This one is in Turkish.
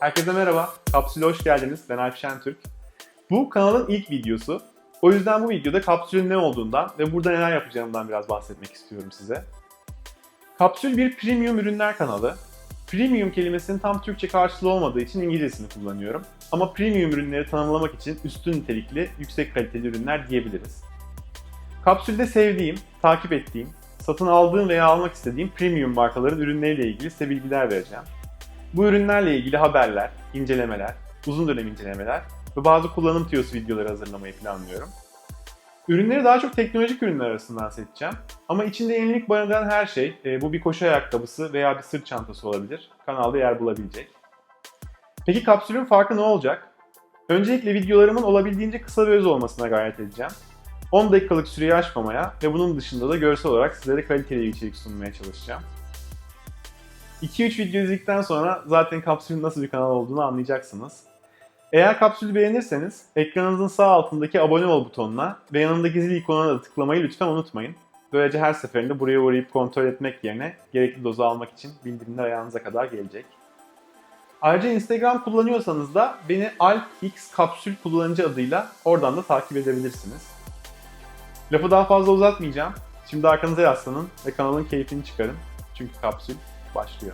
Herkese merhaba. Kapsül'e hoş geldiniz. Ben Alp Şentürk. Bu kanalın ilk videosu. O yüzden bu videoda kapsülün ne olduğundan ve burada neler yapacağımdan biraz bahsetmek istiyorum size. Kapsül bir premium ürünler kanalı. Premium kelimesinin tam Türkçe karşılığı olmadığı için İngilizcesini kullanıyorum. Ama premium ürünleri tanımlamak için üstün nitelikli, yüksek kaliteli ürünler diyebiliriz. Kapsülde sevdiğim, takip ettiğim, satın aldığım veya almak istediğim premium markaların ürünleriyle ilgili size bilgiler vereceğim. Bu ürünlerle ilgili haberler, incelemeler, uzun dönem incelemeler ve bazı kullanım tüyosu videoları hazırlamayı planlıyorum. Ürünleri daha çok teknolojik ürünler arasından seçeceğim. Ama içinde yenilik barındıran her şey, e, bu bir koşu ayakkabısı veya bir sırt çantası olabilir, kanalda yer bulabilecek. Peki kapsülün farkı ne olacak? Öncelikle videolarımın olabildiğince kısa ve öz olmasına gayret edeceğim. 10 dakikalık süreyi aşmamaya ve bunun dışında da görsel olarak sizlere kaliteli bir içerik sunmaya çalışacağım. 2-3 video izledikten sonra zaten kapsülün nasıl bir kanal olduğunu anlayacaksınız. Eğer kapsülü beğenirseniz ekranınızın sağ altındaki abone ol butonuna ve yanındaki zil ikonuna da tıklamayı lütfen unutmayın. Böylece her seferinde buraya uğrayıp kontrol etmek yerine gerekli dozu almak için bildirimler ayağınıza kadar gelecek. Ayrıca Instagram kullanıyorsanız da beni alpx kapsül kullanıcı adıyla oradan da takip edebilirsiniz. Lafı daha fazla uzatmayacağım. Şimdi arkanıza yaslanın ve kanalın keyfini çıkarın. Çünkü kapsül Bastia.